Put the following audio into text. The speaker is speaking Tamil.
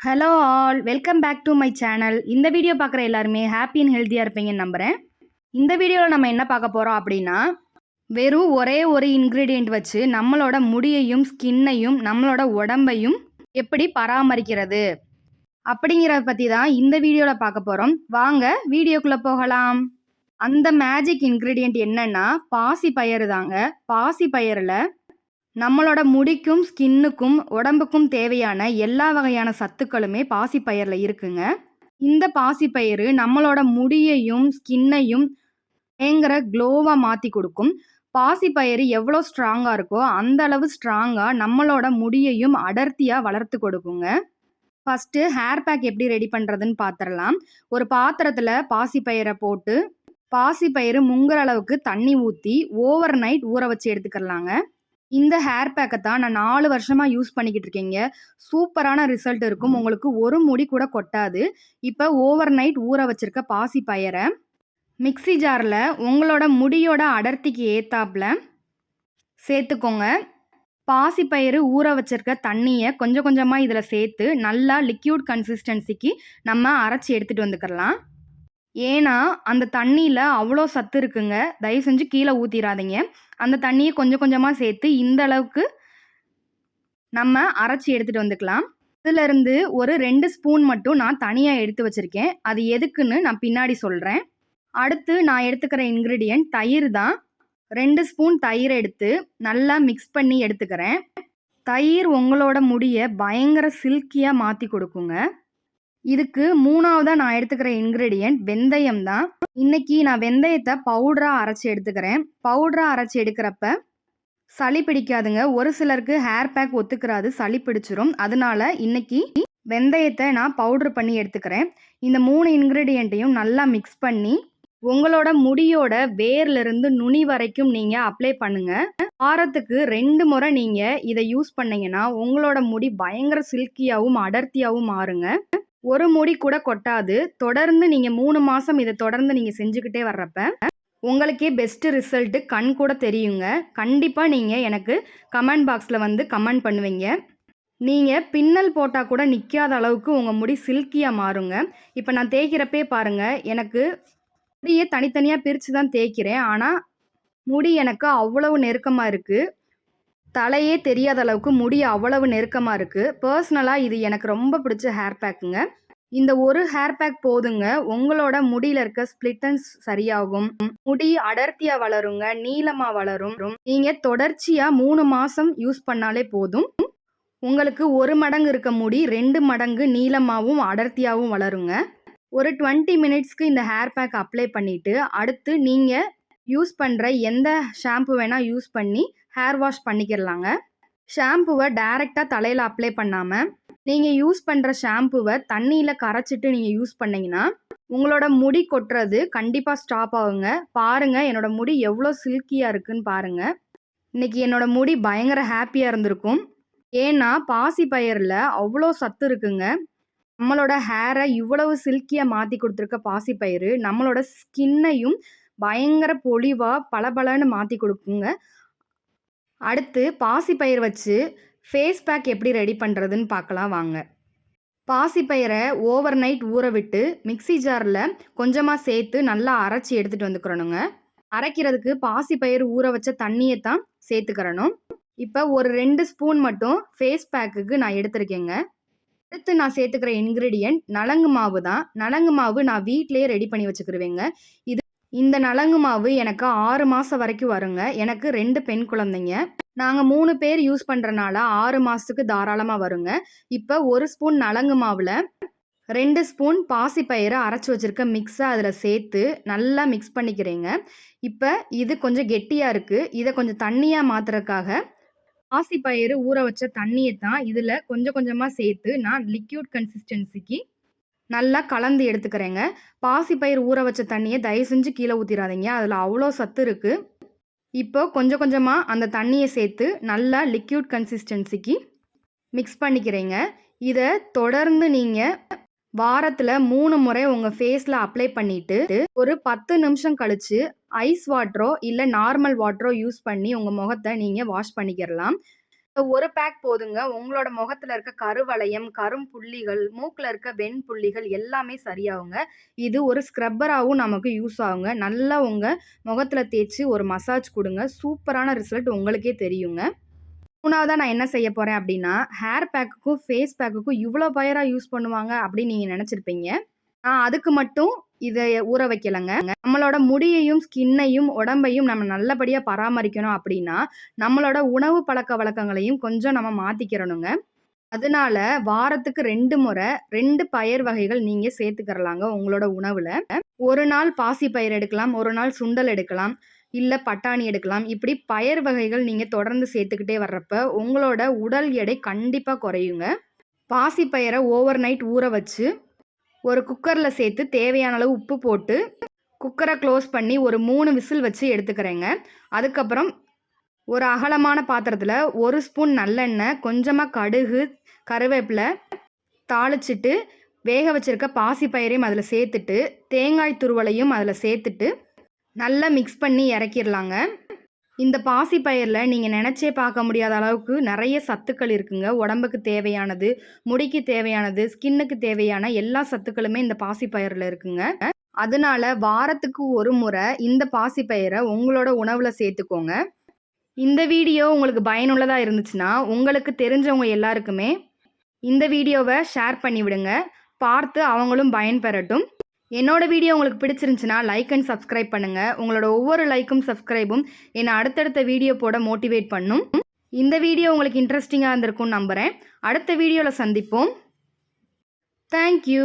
Hello all welcome back to my channel இந்த வீடியோ பார்க்குற எல்லாருமே ஹாப்பி அண்ட் ஹெல்த்தியாக இருப்பீங்கன்னு நம்புகிறேன் இந்த வீடியோவில் நம்ம என்ன பார்க்க போகிறோம் அப்படின்னா வெறும் ஒரே ஒரு இன்க்ரீடியண்ட் வச்சு நம்மளோட முடியையும் ஸ்கின்னையும் நம்மளோட உடம்பையும் எப்படி பராமரிக்கிறது? அப்படிங்கிறத பற்றி தான் இந்த வீடியோவில் பார்க்க போகிறோம் வாங்க வீடியோக்குள்ளே போகலாம். அந்த மேஜிக் இன்க்ரீடியண்ட் என்னன்னா பாசி பயிறு தாங்க. பாசி பயிரில் நம்மளோட முடிக்கும் ஸ்கின்னுக்கும் உடம்புக்கும் தேவையான எல்லா வகையான சத்துக்களுமே பாசிப்பயிரில் இருக்குங்க. இந்த பாசிப்பயிறு நம்மளோட முடியையும் ஸ்கின்னையும் பயங்கர க்ளோவாக மாற்றி கொடுக்கும். பாசிப்பயிறு எவ்வளோ ஸ்ட்ராங்காக இருக்கோ அந்த அளவு ஸ்ட்ராங்காக நம்மளோட முடியையும் அடர்த்தியாக வளர்த்து கொடுக்குங்க. ஃபஸ்ட்டு ஹேர் பேக் எப்படி ரெடி பண்ணுறதுன்னு பார்த்துடலாம் ஒரு பாத்திரத்தில் பாசிப்பயிரை போட்டு பாசிப்பயிறு முங்குற அளவுக்கு தண்ணி ஊற்றி ஓவர் நைட் ஊற வச்சு எடுத்துக்கிறலாங்க. இந்த ஹேர் பேக்கை தான் நான் நாலு வருஷமாக யூஸ் பண்ணிக்கிட்டு இருக்கேங்க. சூப்பரான ரிசல்ட் இருக்கும். உங்களுக்கு ஒரு முடி கூட கொட்டாது. இப்போ ஓவர் நைட் ஊற வச்சிருக்க பாசி பயரை மிக்ஸி ஜாரில் உங்களோட முடியோட அடர்த்திக்கு ஏத்தாப்புல சேர்த்துக்கோங்க. பாசி பயிறு ஊற வச்சிருக்க தண்ணியை கொஞ்சம் கொஞ்சமாக இதில் சேர்த்து நல்லா லிக்யூட் கன்சிஸ்டன்சிக்கு நம்ம அரைச்சி எடுத்துகிட்டு வந்துக்கிறலாம். ஏன்னா அந்த தண்ணியில் அவ்வளோ சத்து இருக்குங்க. தயவு செஞ்சு கீழே ஊற்றிடாதீங்க அந்த தண்ணியை கொஞ்சம் கொஞ்சமாக சேர்த்து இந்த அளவுக்கு நம்ம அரைச்சி எடுத்துகிட்டு வந்துக்கலாம். இதிலிருந்து ஒரு ரெண்டு ஸ்பூன் மட்டும் நான் தனியாக எடுத்து வச்சுருக்கேன். அது எதுக்குன்னு நான் பின்னாடி சொல்கிறேன் அடுத்து நான் எடுத்துக்கிற இன்க்ரீடியன்ட் தயிர் தான். ரெண்டு ஸ்பூன் தயிர் எடுத்து நல்லா மிக்ஸ் பண்ணி எடுத்துக்கிறேன். தயிர் உங்களோட முடியை பயங்கர சில்கியாக மாற்றி கொடுக்குங்க. இதுக்கு மூணாவதாக நான் எடுத்துக்கிற இன்க்ரீடியன்ட் வெந்தயம் தான். இன்னைக்கு நான் வெந்தயத்தை பவுடராக அரைச்சி எடுத்துக்கிறேன். பவுடராக அரைச்சி எடுக்கிறப்ப சளி பிடிக்காதுங்க. ஒரு சிலருக்கு ஹேர் பேக் ஒத்துக்கிறாது சளி பிடிச்சிரும். அதனால இன்னைக்கு வெந்தயத்தை நான் பவுடர் பண்ணி எடுத்துக்கிறேன். இந்த மூணு இன்க்ரீடியண்ட்டையும் நல்லா மிக்ஸ் பண்ணி உங்களோட முடியோட வேர்லேருந்து நுனி வரைக்கும் நீங்கள் அப்ளை பண்ணுங்கள் வாரத்துக்கு ரெண்டு முறை நீங்கள் இதை யூஸ் பண்ணீங்கன்னா உங்களோட முடி பயங்கர சில்கியாகவும் அடர்த்தியாகவும் மாறுங்க. ஒரு முடி கூட கொட்டாது. தொடர்ந்து நீங்கள் மூணு மாதம் இதை தொடர்ந்து நீங்கள் செஞ்சுக்கிட்டே வர்றப்ப உங்களுக்கே பெஸ்ட்டு ரிசல்ட்டு கண் கூட தெரியுங்க. கண்டிப்பாக நீங்கள் எனக்கு கமெண்ட் பாக்ஸில் வந்து கமெண்ட் பண்ணுவீங்க. நீங்கள் பின்னல் போட்டால் கூட நிற்காத அளவுக்கு உங்கள் முடி சில்கியாக மாறுங்க. இப்போ நான் தேய்க்கிறப்பே பாருங்கள் எனக்கு முடியை தனித்தனியாக பிரித்து தான் தேய்க்கிறேன். ஆனால் முடி எனக்கு அவ்வளவு நெருக்கமாக இருக்குது தலையே தெரியாத அளவுக்கு முடி அவ்வளவு நெருக்கமாக இருக்குது பர்சனலாக இது எனக்கு ரொம்ப பிடிச்ச ஹேர் பேக்குங்க இந்த ஒரு ஹேர் பேக் போதுங்க. உங்களோட முடியில இருக்க ஸ்பிளிட்டன்ஸ் சரியாகும். முடி அடர்த்தியா வளருங்க. நீளமா வளரும். நீங்க தொடர்ச்சியா மூணு மாசம் யூஸ் பண்ணாலே போதும். உங்களுக்கு ஒரு மடங்கு இருக்க முடி ரெண்டு மடங்கு நீளமாகவும் அடர்த்தியாகவும் வளருங்க. ஒரு டுவெண்ட்டி மினிட்ஸ்க்கு இந்த ஹேர் பேக் அப்ளை பண்ணிட்டு அடுத்து நீங்க யூஸ் பண்ணுற எந்த ஷாம்பு வேணால் யூஸ் பண்ணி ஹேர் வாஷ் பண்ணிக்கிறலாங்க ஷாம்புவை டைரெக்டாக தலையில் அப்ளை பண்ணாமல் நீங்கள் யூஸ் பண்ணுற ஷாம்புவை தண்ணியில் கரைச்சிட்டு நீங்கள் யூஸ் பண்ணிங்கன்னா உங்களோட முடி கொட்டுறது கண்டிப்பாக ஸ்டாப் ஆகுங்க. பாருங்கள் என்னோட முடி எவ்வளோ சில்கியாக இருக்குன்னு பாருங்கள் இன்னைக்கு என்னோட முடி பயங்கர ஹாப்பியாக இருந்திருக்கும். ஏன்னா பாசி பயிரில் அவ்வளோ சத்து இருக்குங்க. நம்மளோட ஹேரை இவ்வளவு சில்கியாக மாற்றி கொடுத்துருக்க பாசி பயிறு நம்மளோட ஸ்கின்னையும் பயங்கர பொலிவாக பளபளன்னு மாற்றி கொடுக்குங்க. அடுத்து பாசிப்பயிர் வச்சு ஃபேஸ் பேக் எப்படி ரெடி பண்ணுறதுன்னு பார்க்கலாம் வாங்க. பாசிப்பயிரை ஓவர் நைட் ஊற விட்டு மிக்ஸி ஜாரில் கொஞ்சமாக சேர்த்து நல்லா அரைச்சி எடுத்துகிட்டு வந்துக்கிறணுங்க. அரைக்கிறதுக்கு பாசிப்பயிறு ஊற வச்ச தண்ணியை தான் சேர்த்துக்கிறணும். இப்போ ஒரு ரெண்டு ஸ்பூன் மட்டும் ஃபேஸ் பேக்குக்கு நான் எடுத்திருக்கேங்க. அடுத்து நான் சேர்த்துக்கிற இன்க்ரீடியன்ட் நலங்கு மாவு தான். நலங்கு மாவு நான் வீட்டிலேயே ரெடி பண்ணி வச்சுக்கிருவேங்க. இது இந்த நலங்கு மாவு எனக்கு ஆறு மாதம் வரைக்கும் வருங்க. எனக்கு ரெண்டு பெண் குழந்தைங்க. நாங்கள் மூணு பேர் யூஸ் பண்ணுறனால ஆறு மாதத்துக்கு தாராளமாக வருங்க. இப்போ ஒரு ஸ்பூன் நலங்கு மாவில் ரெண்டு ஸ்பூன் பாசிப்பயிரை அரைச்சி வச்சுருக்க மிக்ஸை அதில் சேர்த்து நல்லா மிக்ஸ் பண்ணிக்கிறேங்க. இப்போ இது கொஞ்சம் கெட்டியாக இருக்குது இதை கொஞ்சம் தண்ணியாக மாற்றுறதுக்காக பாசிப்பயிறு ஊற வச்ச தண்ணியை தான் இதில் கொஞ்சம் கொஞ்சமாக சேர்த்து நான் லிக்யூட் கன்சிஸ்டன்சிக்கு நல்லா கலந்து எடுத்துக்கிறேங்க. பாசிப்பயிர் ஊற வச்ச தண்ணியை தயவு செஞ்சு கீழே ஊற்றிடாதீங்க அதில் அவ்வளோ சத்து இருக்குது இப்போ கொஞ்சம் கொஞ்சமாக அந்த தண்ணியை சேர்த்து நல்லா லிக்யூட் கன்சிஸ்டன்சிக்கு மிக்ஸ் பண்ணிக்கிறேங்க. இதை தொடர்ந்து நீங்கள் வாரத்தில் மூணு முறை உங்கள் ஃபேஸில் அப்ளை பண்ணிவிட்டு ஒரு பத்து நிமிஷம் கழித்து ஐஸ் வாட்டரோ இல்லை நார்மல் வாட்டரோ யூஸ் பண்ணி உங்கள் முகத்தை நீங்கள் வாஷ் பண்ணிக்கிறலாம் ஒரு பேக் போதுங்க. உங்களோட முகத்துல இருக்க கருவளையம், கரும்புள்ளிகள், மூக்கில் இருக்க வெண் புள்ளிகள் எல்லாமே சரியாகுங்க. இது ஒரு ஸ்க்ரப்பராகவும் நமக்கு யூஸ் ஆகுங்க. நல்லா உங்க முகத்துல தேய்ச்சி ஒரு மசாஜ் கொடுங்க சூப்பரான ரிசல்ட் உங்களுக்கே தெரியுங்க. மூணாவதாக நான் என்ன செய்ய போறேன் அப்படின்னா ஹேர் பேக்குக்கும், ஃபேஸ் பேக்குக்கும் இவ்வளோ பயராக யூஸ் பண்ணுவாங்க அப்படின்னு நீங்க நினச்சிருப்பீங்க நான் அதுக்கு மட்டும் இதை ஊற வைக்கலங்க. நம்மளோட முடியையும், ஸ்கின்னையும், உடம்பையும் நம்ம நல்லபடியாக பராமரிக்கணும் அப்படின்னா நம்மளோட உணவு பழக்க வழக்கங்களையும் கொஞ்சம் நம்ம மாற்றிக்கிறணுங்க அதனால வாரத்துக்கு ரெண்டு முறை ரெண்டு பயிர் வகைகள் நீங்க சேர்த்துக்கிறலாங்க உங்களோட உணவுல. ஒரு நாள் பாசிப்பயிறு எடுக்கலாம், ஒரு நாள் சுண்டல் எடுக்கலாம், இல்ல பட்டாணி எடுக்கலாம். இப்படி பயிர் வகைகள் நீங்க தொடர்ந்து சேர்த்துக்கிட்டே வர்றப்ப, உங்களோட உடல் எடை கண்டிப்பா குறையுங்க. பாசிப்பயிற ஓவர் நைட் ஊற வச்சு, ஒரு குக்கரில் சேர்த்து தேவையான அளவு உப்பு போட்டு, குக்கரை க்ளோஸ் பண்ணி ஒரு மூணு விசில் வச்சு எடுத்துக்கிறேங்க. அதுக்கப்புறம் ஒரு அகலமான பாத்திரத்தில் ஒரு ஸ்பூன் நல்லெண்ணெய், கொஞ்சமாக கடுகு, கருவேப்பில தாளிச்சிட்டு வேக வச்சிருக்க பாசிப்பயிரையும் அதில் சேர்த்துட்டு, தேங்காய் துருவலையும் அதில் சேர்த்துட்டு, நல்லா மிக்ஸ் பண்ணி இறக்கிடலாங்க இந்த பாசிப்பயரில் நீங்கள் நினச்சே பார்க்க முடியாத அளவுக்கு நிறைய சத்துக்கள் இருக்குங்க. உடம்புக்கு தேவையானது, முடிக்கு தேவையானது, ஸ்கின்னுக்கு தேவையான எல்லா சத்துக்களுமே இந்த பாசிப்பயிர்ல இருக்குங்க. அதனால வாரத்துக்கு ஒரு முறை இந்த பாசிப்பயிர உங்களோட உணவில் சேர்த்துக்கோங்க. இந்த வீடியோ உங்களுக்கு பயனுள்ளதாக இருந்துச்சுன்னா, உங்களுக்கு தெரிஞ்சவங்க எல்லாருக்குமே இந்த வீடியோவை ஷேர் பண்ணி விடுங்க. பார்த்து அவங்களும் பயன்பெறட்டும். என்னோட வீடியோ உங்களுக்கு பிடிச்சிருந்துச்சுன்னா, லைக் அண்ட் சப்ஸ்கிரைப் பண்ணுங்கள் உங்களோட ஒவ்வொரு லைக்கும், சப்ஸ்கிரைபும் என்னை அடுத்தடுத்த வீடியோ போட மோட்டிவேட் பண்ணும். இந்த வீடியோ உங்களுக்கு இன்ட்ரெஸ்டிங்காக இருந்திருக்கும்னு நம்புகிறேன் அடுத்த வீடியோவில் சந்திப்போம். Thank you.